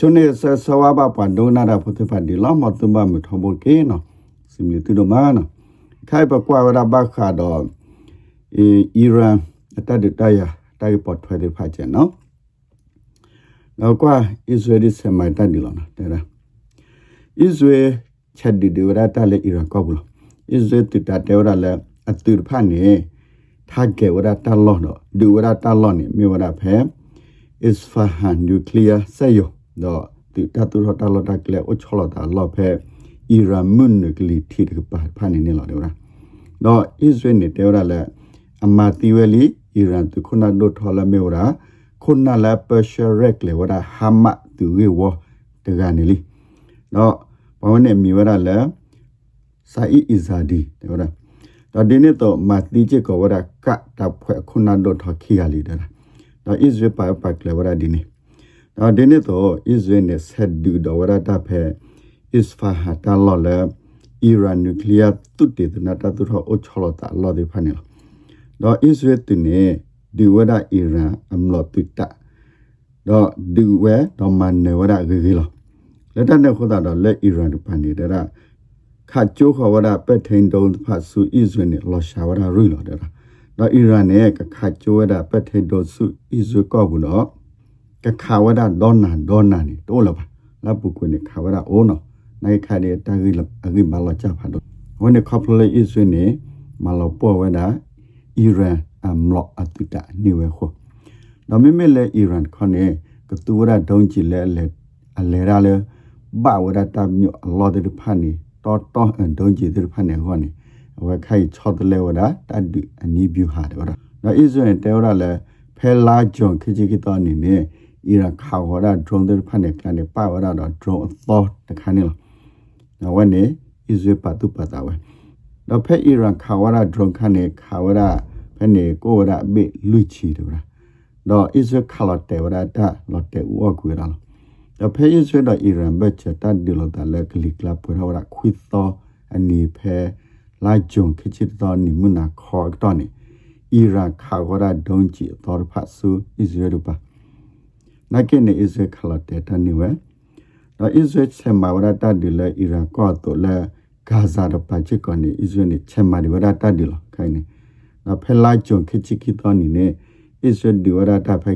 ချွနေဆဆဝါဘပန်ဒိုနာရာဖုတ်ဖန်ဒီလောမတုမမထဘောကေနော်စင်လီတူဒမနာခိုင်ပကွာဝရဘခါတော့အီရန်အတတ်တရတိုက်ပေါ်ထွဲတဲ့ဖာကျန်နော်နောက်ကွာအစ္စရေးဆမိုင်တန်ဒီလောနော်တဲ့လားအစ္စရေးချက်ဒီဒီဝရတာလေအီရန်ကောဘူးလောအစ္စရေးတူတာတဲဝရလေအတူဖာနေထားကေဝရတာလောနော်ဒူဝရတာလောနေမြေဝရဖဲ Isfahan nuclear ဆက်ယော တော့တူတတူရတာလောတာကလေအချောလတာလောဖဲအီရန်မွန်နကလီတီတကပါဖာနေနေလောတယ်လားတော့ Israel နေတဲရလဲအမတီဝဲလီအီရန်သူခုနဒိုထော်လမေဝရာခုနလာပရှရက်လေဝရာဟာမတူဝေဝတကနေလီတော့ဘာဝနဲ့မီဝရာလဲစာအီအီဇာဒီတဲ့ဝရာတော့ဒီနေ့တော့မတီချေကဝရာကတပ်ဖွဲ့ခုနဒိုထော်ခီယာလီတဲ့တော့ Israel ပါပါကလေဝရာဒီနေ့ တော့ဒီနေ့တော့ Israel နဲ့ဆက်ဒူတော့ဝရာတပ်ဖဲ Isfahan တလော်လဲအီရန်နျူကလ িয়ার တုတ်တဲ့နာတာသူထောအချောလတာလော်ဒီဖာနေလောတော့ Israel တင်နေဒီဝဒအီရန်အမလော်တုတတော့ဒီဝဲတော့မန်နေဝဒဂေဂီလောလက်တနဲ့ခေါ်တာတော့လက်အီရန်တပန်နေတဲ့ခါကျိုးခေါ်ဝဒပက်ထိန်တုံးဖတ်ဆူ Israel နဲ့လော်ရှာဝဒရူလောတဲ့တော့အီရန်နဲ့ကခါကျိုးဝဒပက်ထိန်တုံးဆူ Israel ကောဘူးတော့ ကခါဝဒဒေါနာဒေါနာနေတိုးလပါလပုကွနေခါဝဒအိုးနော်နိုင်ခါတဲ့တဂိလအဂိမလာချဖတ်တော့ဝန်နေခေါပလေ Israel နဲ့မလောပေါ်ဝဒအီရန်အမလောအတုတနေဝခုနော်မိမဲလေအီရန်ခနဲ့ကတူရဒုံချီလဲလဲအလဲရလဲဘာဝရတာမြို့အလောတဲ့ဖာနေတော့တော့အန်ဒုံချီတဲ့ဖာနေဟောနေဝခိုင်ချော့တလဲဝဒတတ်ဒီအနီးဗျူဟာတဲ့ဝဒနော်အစ္စရေးတဲဝရလဲဖဲလာဂျွန်ခချီကီတော်နေနေ အီရန်ခါဝရဒရုန်းတဲ့ဖာနေကနေပါဝရတော့ဒရုန်းအသောတခါနေလားနော်ဝနေအစ္စရေးပတ်သူပတ်တာဝဲတော့ဖဲအီရန်ခါဝရဒရုန်းခနဲ့ခါဝရဖဲနေကိုဝရအဘိလူချီတယ်ဗျာတော့ Israel ခလတဲ့ဝရတာလော်တဲ့ဥအကွေရလားတော့ဖဲ Israel တော့ Iran ဘက်ချက်တတ်ဒီလိုတာလက်ကလီကလပ်ပွေရဝရခွီသောအနီဖဲလိုက်ဂျုံခချစ်တော်နိမနာခေါ်တော့နိ Iran ခါဝရဒုံချီတော်ဖတ်ဆူ Israel ပါ နိုင်ကနေ Israel ခလတဲ့တနိဝဲတော့ Israel ချက်မှာဝရတာဒီလေ Iran ကောတော့လေဂါဇာတော့ပတ်ချစ်ကနေ Israel နဲ့ချက်မှာဒီဝရတာဒီလောခိုင်းနေနော်ဖဲလိုက်ဂျုံခချစ်ခိတော်နိနဲ့ Israel ဒီဝရတာဖဲ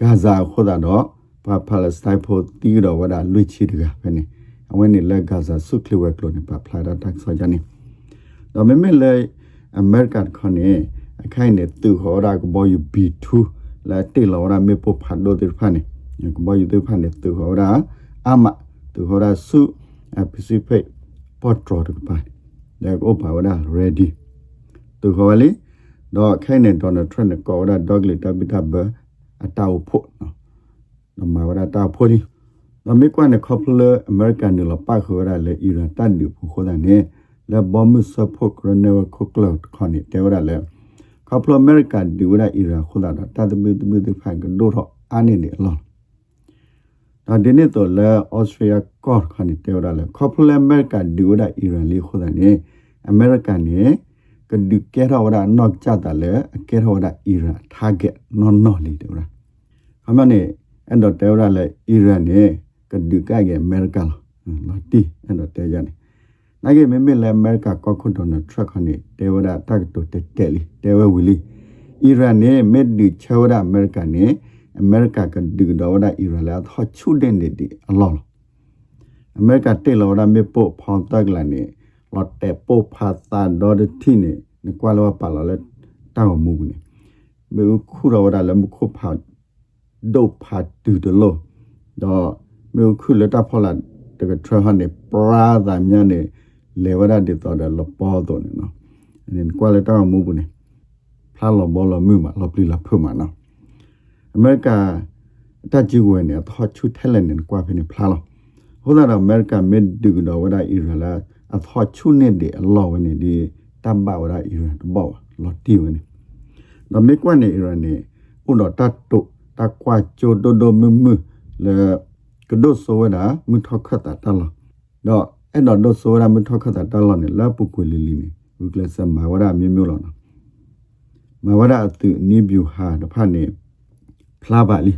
ဂါဇာခေါ်တာတော့ပါပါလက်စတိုင်းဖို့တီးတော့ဝရလွိချီတကပဲနေအဝဲနေလက်ဂါဇာဆုခလဝဲကလို့နေပါဖလာတာတက်ဆောကြနေတော့မမေလေအမေရိကန်ခနဲ့အခိုင်နဲ့သူဟောတာကဘောယူ B2 လာတေလောရာမေပိုဖတ်လို့တဲ့ဖာနေကဘောယူတဲ့ဖာနေသူဟောတာအမသူဟောတာဆုအပစီဖိတ်ပေါ်ထရတ်ပါဒါကိုပါဝဒါ ready သူဟောလေတော့ခိုင်နဲ့ဒေါ်နယ်ထရန့်နဲ့ကောဒါဒေါဂလီတဘီတဘအတောက်ဖို့နော်နမဝရတာဖိုဒီနမေကွမ်နဲ့ကော်ပလအမေရိကန်နဲ့လပါခေါ်ရလေအီရန်တန်ဒီဖို့ခေါ်တယ်နဲ့လေဘောမစဖို့ကရနေဝခုကလော့ခနိတေဝရလေ ကော်ပလအမေရိကန်ဒီဝရအီရန်ခေါ်တာတာတမီတမီတဖိုင်ကဒိုတော့အနေနဲ့လောဒါဒီနေ့တော့လေဩစတြေးလျကော့ခနိတေဝရလေကော်ပလအမေရိကန်ဒီဝရအီရန်လေးခေါ်တယ်နဲ့အမေရိကန်နဲ့ကဒုကေရောဝရနော့ချတာလေကေရောဝရအီရန်ထားဂက်နော်နော်လီတေဝရအမနဲ့အဲ့တော့တဲရလဲအီရန်နဲ့ကဒုကကအမေရိကန်လာတီအဲ့တော့တဲရနေနိုင်ကမေမေလဲအမေရိကကောခွန်တော်နဲ့ထရက်ခနဲ့တဲဝရတက်တိုတဲတဲလီတဲဝဝီလီအီရန် နဲ့မက်ဒီချေဝရအမေရိကန်နဲ့အမေရိကကဒုတော်ရအီရန်လာဟချူဒန်ဒီအလောအမေရိကတဲလောရမေပိုဖောင်းတက်လာနေလော်တဲပိုဖာသာဒေါ်တီနေနကွာလောပါလောလဲတောင်းမှုနေမေခုရောရလည်းမခုဖောင်းဒုဖတ်တူတလို့တော့မြို့ခုလက်တာဖော်လာတကထရ ဟန်နေပရာဒါမြနေလေဝရတဲ့တော့တယ်လပေါ်တော့နေနော်အဲ့ဒီကွာလက်တာမူဘူးနေဖလာလဘောလမြမလပလီလာဖမနော်အမေရိကတကြည့်ဝင်နေတော့ချူထဲလက်နေကွာဖိနေဖလာလောဟိုတော့အမေရိကမစ်ဒူတော့ဝဒအီရလာအသောချူနေတယ်အလောဝင်နေဒီတမ်ဘာဝဒအီရတော့လော်တီဝင်နေတော့မေကွနေအီရနေဥတော့တတ်တော့တကွာချိုဒိုဒိုမမလေကဒိုဆိုဝဒါမထခတာတလတော့ အဲ့တော့ဒိုဆိုဝဒါမထခတာတလနဲ့လာပုကွေလီလီနေဝကလစမဝရမြေမျိုးလောနော်မဝရအတူနိဗျူဟာတဖတ်နေဖလာပါလီ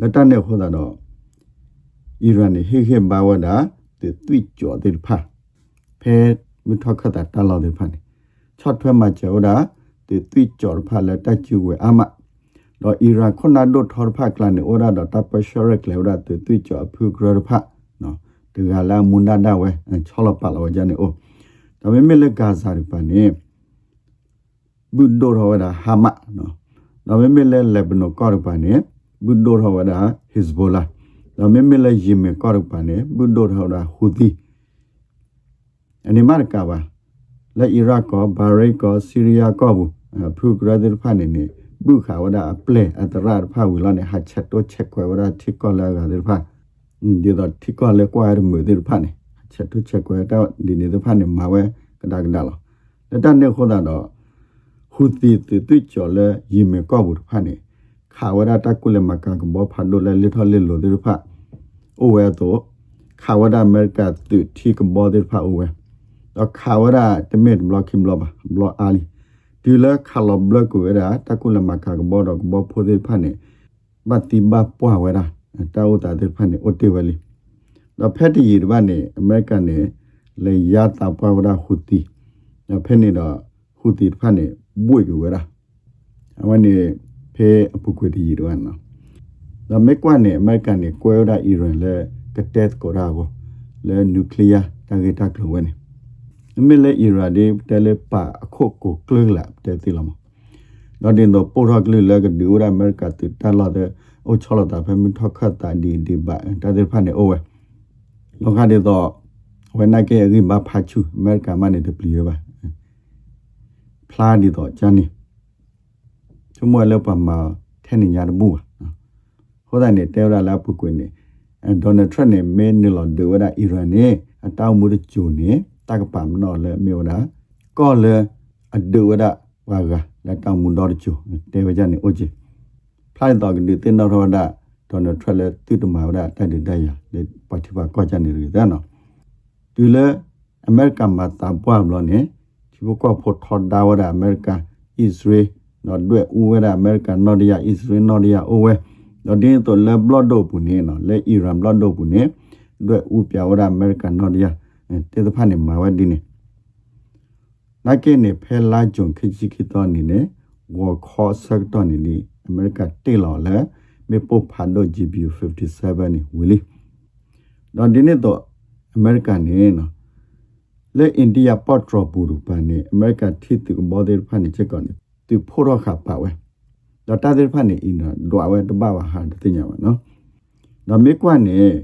လက်တနဲ့ခေါ်တာတော့အီရန်နေဟေဟေဘာဝဒါတေတွိကြော်တဲ့ဖာဖဲမထခတာတလောတဲ့ဖာနေချတ်ထွဲမှာကျော်ဒါတေတွိကြော်ဖာလက်တက်ကျူဝဲအမတော့အီရန်ခုနဒတ်ထော်ဖာကလန်နေဩဒါတော့တပ်ပရှရက်လေဒါတေတွိကြော်ဖူဂရဖာ နော်ဒီကလာမွန်ဒါဒါဝဲချောလပါလောဂျန်နေဩဒါပေမဲ့လက်ဂါဇာရပါနေဘုဒ္ဓရောဒါဟာမနော်ဒါပေမဲ့လက်လက်ဘနိုကောရပါနေဘုဒ္ဓရောဒါဟစ်ဇ်ဘောလာဒါပေမဲ့လက်ယီမေကောရပါနေဘုဒ္ဓရောဒါဟူသီအနိမရကပါလက်အီရတ်ကောဘာရိတ်ကောဆီးရီးယားကောဘူးဖူဂရဒ်ဖာနေနေဘုခါဝဒါအပလေအတရဖာဝီလာနေဟာချက်တော့ချက်ကွယ်ဝဒါထိကောလာကတဲ့ဖာ ဒီတော့ထိကောလေကွာရမှုတဲ့ဖာနေချက်တော့ချက်ကွယ်တော့ဒီနေတဲ့ဖာနေမှာဝဲကဒါကဒါလောလက်တနေခေါ်တာတော့ဟူသီတူတူကျော်လဲယီမေကောဘူးဖာနေခါဝဒါတကုလေမကကဘောဖာဒိုလဲလီထော်လီလိုတဲ့ဖာအိုဝဲတော့ခါဝဒါအမေရိကတူထိကဘောတဲ့ဖာအိုဝဲတော့ခါဝဒါတမစ်ဘလော့ကင်ဘလော့ဘလော့အာလီဒီလခါလော့ဘလော့ကိုဝဲတာတကုလေမကကဘောတော့ဘောဖိုတဲ့ဖာနေဘတ်တီဘပွားဝဲတာ တာဥတာတဲ့ဖာနေအိုတေဝလီတော့ဖက်တီရီဘာနေအမေရိကန်နေလေရတာပွားဝဲတာဟူတီတော့ဖက်နေတော့ဟူတီဖာနေဘွေကိုဝဲတာအဝနေဖေအပုကွေတီရီတော့နော်ဒါမက်ကွာနေအမေရိကန်နေကွဲရအီရန်လေကတက်ကိုရာကိုလေနျူကလ িয়ার တာဂက်တာကလဝဲနေအမေလေအီရာဒီတယ်လေပါအခုကိုကလလာတဲ့တိလမတော့တင်တော့ပိုရကလလေကဒီရအမေရိကတူတလာတဲ့ အုတ်ချလာတာဖဲမထခတ်တာဒီဒီပါတာတဲ့ဖာနေအိုဝဲလောကတဲ့တော့ဝဲနာကေရီမဖာချူအမေရိကမနေတပလီပါဖလာဒီတော့ဂျန်နီချမွေလောပမာထဲနေညာတမှုပါဟိုတဲ့နေတဲရလာပုကွင်းနေဒေါ်နယ်ထရန့်နေမင်းနီလော်ဒူဝဒါအီရန်နေအတောင်မှုကျူနေတကပမနော်လေမြေဝဒါကောလေအဒူဝဒါဝါကလက်တောင်မှုတော့ကျူတဲဝကြနေအိုချီ ဖလိုက်တော့ဒီတင်တော့ဒါဒေါ်နယ်ထရန့်လေတူတမာဝဒါတိုက်တဲ့တိုက်ရလေပါတီပါကောကြနေရတဲ့နော်ဒီလေအမေရိကန်မှာတပွားမလို့နေဒီဘကဖို့ထော်ဒါဝဒါအမေရိကန်ဣသရေလနော်တွေ့ဦးဝဲအမေရိကန်နော်ဒီယာဣသရေလနော်ဒီယာအိုဝဲတော့ဒီတော့လေဘလော့ဒိုပူနေနော်လေအီရန်ဘလော့ဒိုပူနေတွေ့ဦးပြဝရအမေရိကန်နော်ဒီယာတေတဖာနေမှာဝဒီနေနိုင်ကနေဖဲလာဂျုံခချီခီတော့နေနေဝါခေါ်ဆက်တော့နေနေ အမေရိကတေလော်လဲမေပိုဖန်ဒို GPU 57နေဝီလီတော့ဒီနေ့တော့အမေရိကန်နေနော်လေအိန္ဒိယပေါ့ထရပူရူပန်နေအမေရိကထိတူဘော်ဒီဖန်နေချက်ကနေသူဖိုးရခပါဝဲတော့တာတဲ့ဖန်နေအင်းတော့ဒွာဝဲတပါဝဟာတညပါနော်တော့မေကွနဲ့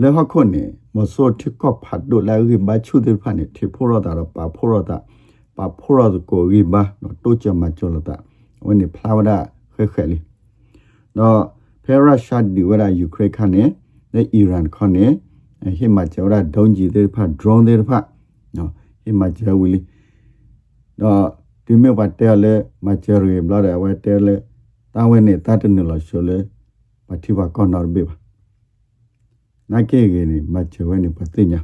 လေဟခုနဲ့မစောထကဖတ်ဒိုလာရီဘာချူတဲ့ဖန်နေထေဖိုးရတာပါဖိုးရတာပါဖိုးရကိုရီဘာတော့တိုချမချောလတာဝနေဖလာဝဒ ခဲခဲလီတော့ဖဲရရှာဒီဝရယူကရိန်းခနဲ့နဲ့အီရန်ခနဲ့ဟိမချောရဒုံကြီးတဲ့ဖတ်ဒရုန်းတဲ့ဖတ်နော်ဟိမချေဝီလီတော့ဒီမြဘတဲလေမချေရီဘလာတဲ့ဝဲတဲလေတာဝဲနဲ့တတ်တယ်လို့ဆိုလေပတိဘကောနော်ဘေပါနာကေကေနေမချေဝဲနေပတိညာ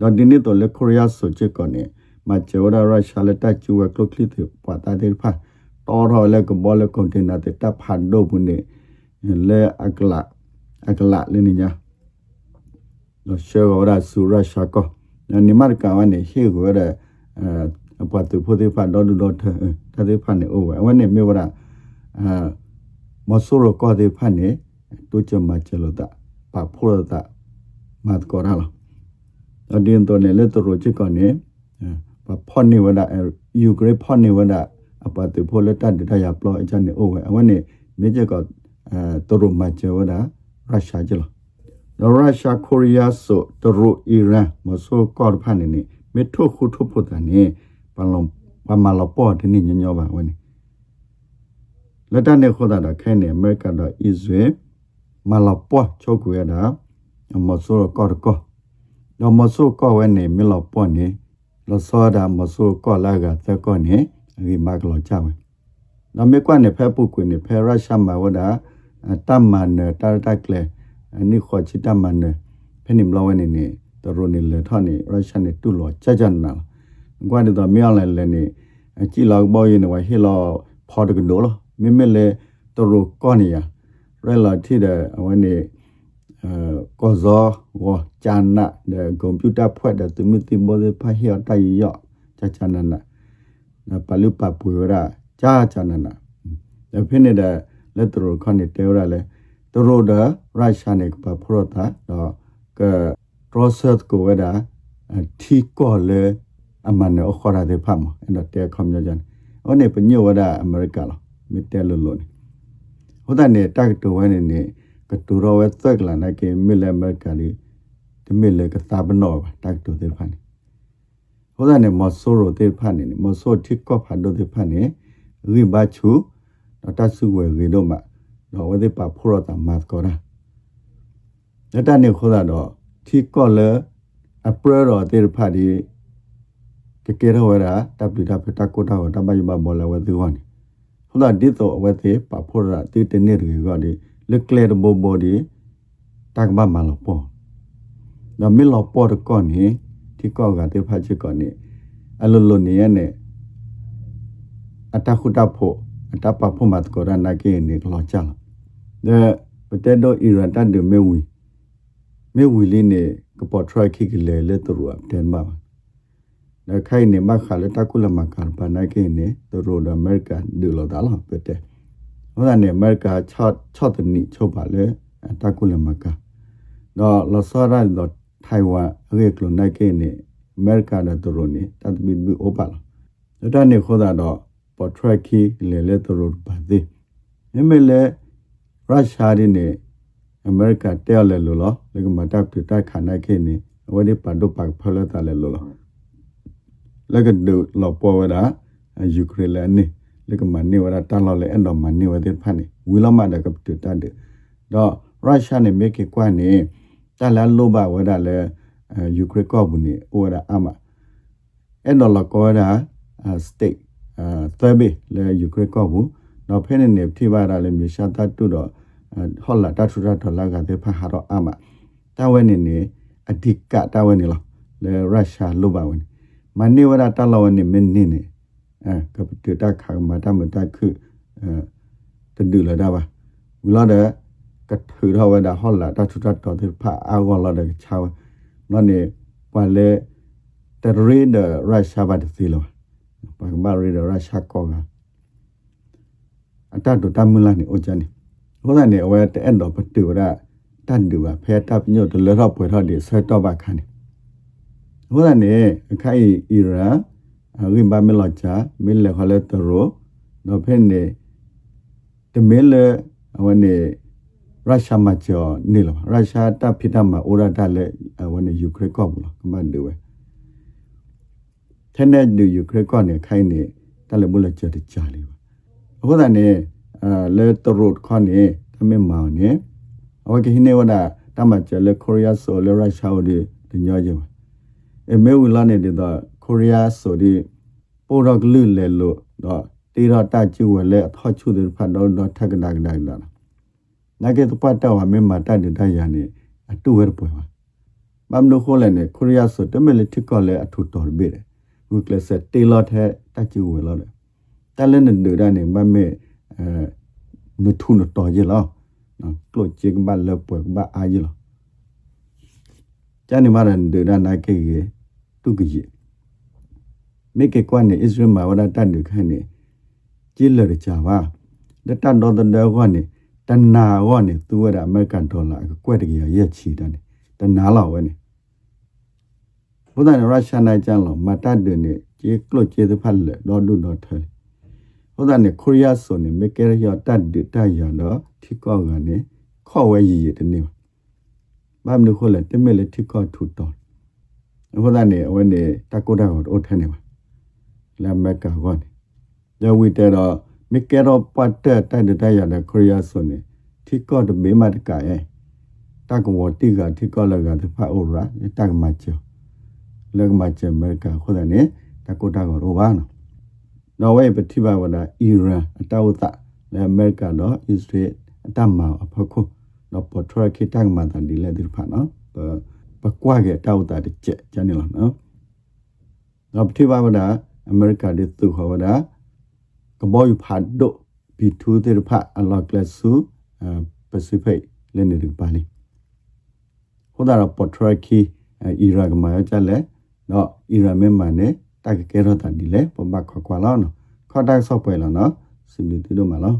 တော့ဒီနေ့တော့လေကိုရီးယားဆိုချက်ကနေမချေဝရရုရှားလက်တချူဝဲကလုတ်ကလစ်ပတ်တာတဲ့ဖာတော် တော်လေကဘောလေကွန်တိန်နာတဲ့တပ်ဖန်ဒိုဘူးနေလေအကလာအကလာလေနေညာတော့ရှေဝရဆူရရှာကောနိမတ်ကဝနေဟေကိုရအပတ်သူဖို့တဲ့ဖန်တော့တော့တဲ့တဲ့ဖန်နေအိုဝဲဝနေမြေဝရအာမဆိုရကောတဲ့ဖန်နေတူချမချလို့တာပါဖို့တာမတ်ကောရလာအဒင်းတော့နေလက်တော့ချကနေပါဖော်နေဝဒယူကရိဖော်နေဝဒ အပတ်သူဖို့လက်တတရပလောအချန်နေအိုဝဲဝနေမြေချကအဲတူရမချဝဒရုရှားကြလားရုရှားကိုရီးယားဆိုတူအီရန်မဆိုကောဖန်နေနေမေထုခုထုဖို့တန်နေပလုံပမာလပေါ်တနေညညောပါဝနေလက်တနဲ့ခေါ်တာခဲနေအမေရိကန်တော့အစ္စရေးမလာပေါ်ချုပ်ကွေတာမဆိုးကောကောတော့မဆိုးကောဝဲနေမလာပေါ်နေလောစောတာမဆိုးကောလာကသကောနေ ဒီမကလောချဝဲတော့မေကွနဲ့ဖဲပုကွနေဖဲရရှာမဝဒါတမန်တာတကလေနိခေါ်ချီတမန်ဖဲနိမလဝဲနေနေတရိုနေလေထောနေရုရှားနေတူလောကြကြနာကွာတော့မြောင်းလဲလဲနေကြည်လောက်ဘောရင်ဝဟီလောဖော်တကဒိုလောမိမလေတရကောနီယာရဲလာတိတဲ့အဝနေအဲကကောဇောဝဂျာနာတဲ့ကွန်ပျူတာဖွဲ့တဲ့သူမတိမောလေဖာဟီတိုင်ယောချာချာနနာန ပလူပပူရာချာချာနနာဒါဖိနေတဲ့လက်တရခနဲ့တဲရလဲသူတို့ဒရုရှားနဲ့ပပရတာတော့ကပရိုဆက်ကိုဝဒါတီကောလေအမန်အော်ခရာတဲ့ဖမ်းအဲ့တော့တဲခမ်ညကြန်ဟိုနေပညဝဒါအမေရိကလားမီတဲလို့လို့ဟိုတဲ့နေတက်တော်ဝဲနေနေကတူရောဝဲသက်ကလာနေကေမီလအမေရိကလီဒီမီလကသာဘနောတက်တော်တဲ့ဖမ်းဟိုတဲ့နေ မဆိုးရိုတဲ့ဖမ်းနေမဆိုးတစ်ကောဖတ်တော့တဲ့ဖမ်းနေရိဘချူတော့တဆုဝဲရေတော့မှတော့ဝဲတဲ့ပါဖိုရတာမတ်ကောရာလက်တနေခိုးတာတော့တစ်ကောလေအပရတော့တဲ့ဖတ်ဒီကကေရဝဲတာတပ်ပိတာဖတာကိုတာတမယမမောလဝဲသူဟောနေဟိုတာဒီတော့ဝဲတဲ့ပါဖိုရတာတိတနေတွေ ကဒီလက်ကလေဘောဘောဒီတကမမလောပေါ်တော့မီလောပေါ်ကောနေဒီကောကတဲ့ဖတ်ချစ်ကောနေအလိုလိုနေရနဲ့အတခုတဖို့အတပဖို့မတ်ကောရနာကေနေကလောချလာတဲ့ပတဲ့တော့အီရန်တတ်တယ်မေဝီမေဝီလေးနေကပေါ်ထရခိကလေလေတူအတန်မှာနခိုင်နေမခါလေတကုလမကာပနာကေနေတူရိုဒအမေရိကန်ဒူလောဒါလာပတဲ့ဟောတဲ့အမေရိက6 6တနိချုပ်ပါလေတကုလမကာတော့လောဆရာတော့ ထိုင်ဝမ်ရေကလနိုင်ကေနေအမေရိကဒတူရိုနေတတ်ဘီဘီအိုပါလာဒါနေခေါ်တာတော့ပေါ်ထရခိလေလေတူရိုပါသေးအမေလေရုရှားရင်းနေအမေရိကတဲလဲလို့လောလေကမတပ်ပြတိုက်ခနိုင်ခေနေဝဒီပဒုပတ်ဖလတာလဲလို့လောလကဒုလောပေါ်ဝဒါယူကရိန်းနေလေကမနေဝဒါတန်လောလဲအန်တော်မနေဝတဲ့ဖာနေဝီလမဒကပတတတဲ့တော့ရုရှားနေမေကေကွာနေ တလာလောဘဝဒါလဲယူကရိန်းကောဘူးနေဝဒါအမအဲ့တော့လောကောဒါစတိတ်အဲသဘေလဲယူကရိန်းကောဘူးတော့ဖဲနေနေထိပါရလဲမြေရှာတတ်တော့ဟောလာတထူရထလာကတဲ့ဖဟာတော့အမတဝဲနေနေအဓိကတဝဲနေလားလေရုရှားလိုပါဝင်မနေဝရတလဝနေမင်းနေနေအဲကပတတခါမတမတခုအဲတဒူလာဒါပါဝလာတဲ့ ကထူရဝဒဟောလာတထူရတော်တဲ့ဖအာဂောလာတဲ့ချောင်းနော်နေပါလေတရီဒရုရှားဘာတစီလောပါကမာရီဒရုရှားကောကအတတ်တမလာနေအိုချန်နေဟောတဲ့အဝဲတဲ့အဲ့တော့ပတူရတန်တူပါဖဲတပ်ညို့တလတော့ပွဲတော့ဒီဆွဲတော့ပါခန်းနေဟောတဲ့အခါအီရန်အရင်ဘာမလာချာမင်းလေခလဲတရောတော့ဖဲနေတမင်းလေအဝနေ ရုရှားမှာကျော်နေလားရုရှားတပ်ဖိတမှာအိုရတာလေအဝနေယူကရိန်းကောဘူးလားကမန်ဒူဝဲထဲနဲ့ဒီယူကရိန်းကောနေခိုင်းနေတလည်းမလို့ကြတဲ့ကြာလေးပါဟောတဲ့အဲလေတရုတ်ခနေတမေမောင်နေအဝကဟိနေဝဒတမချလေကိုရီးယားဆိုလေရုရှားဒီတညောကြပါအမေဝလာနေတဲ့ကိုရီးယားဆိုဒီပိုရကလူလေလို့တော့တေရတချူဝလေအထောချူတဲ့ဖတ်တော့တော့ထက်ကနာကနာနာနာ ကေတပတ်တော့အမေမတတ်တဲ့ရနေအတူဝဲပွဲပါမမ်နိုခိုလည်းနေကိုရီးယားဆိုတမလေတစ်ကောလေအထူတော်ဘေးဝီကလဆက်တေလာတဲ့တချူဝဲလို့တလည်းနေဒရနေမမေအဲနထုနတော်ရလောနော်ကလို့ချေကဘလပွက်ဘအာရလောကျန်နေမှာဒေဒနာကေကေတုကကြီးမေကေကွမ်နေဣသရေလမှာဝဒတန်ဒခန့်နေကြီးလရကြပါဒတန်တော်တဲ့ကွမ်နေ တနာဝနေသူဝဒအမေရိကန်ဒေါ်လာကွက်တကြီးရက်ချီတယ်တနာလောက်ဝဲနေဘုဒ္ဓနဲ့ရုရှားနိုင်ကြလောမတတ်တယ်နေကြေကလို့ကျေသဖတ်လေတော့ဒုတော့ထဲဟိုဒါနေကိုရီးယားဆိုနေမေကရရတတ်တတ်ရတော့ထိကောက်ကနေခေါ်ဝဲရည်ရတဲ့နေဘာမလို့ခေါ်လဲတမဲလေထိကောက်ထူတော်ဟိုဒါနေအဝဲနေတကောတာကိုအိုထဲနေပါလာမက်ကာကောနေရဝီတဲတော့ မေကရပတ်တဲ့တတ်တတ်ရတဲ့ကိုရီးယားဆိုနေထိကောက်တဘေးမတကရဲ့တကဝတိကထိကောက်လကတဖာအိုရာတကမချေလက်မချေမေကာခိုဒါနေတကောတာကိုရောပါနော်နော်ဝဲပတိဘဝဒအီရန်အတောသလဲအမေရိကန်တော့အစ္စရေးအတမအဖခုနော်ပေါ်ထရခိတန်မန်တန်ဒီလဲဒီဖာနော်ပကွာကေတောတာတဲ့ချက်ကျန်နေလားနော်နော်ပတိဘဝဒအမေရိကန်ဒီသူဟဝဒက ဘောယူဖာဒိုဘီတူတဲ့ဖာအလော့ကလဆူပစိဖိတ်လဲနေဒီပါလီဒါတော့ပေါ်ထရခီအီရကမာရကြလဲနော်အီရမဲမနဲ့တက်ကဲရတာဒီလဲပမခွာခွာလောနော်ခေါ်တိုက်ဆော့ပွဲလောနော်စင်လီတီတို့မလော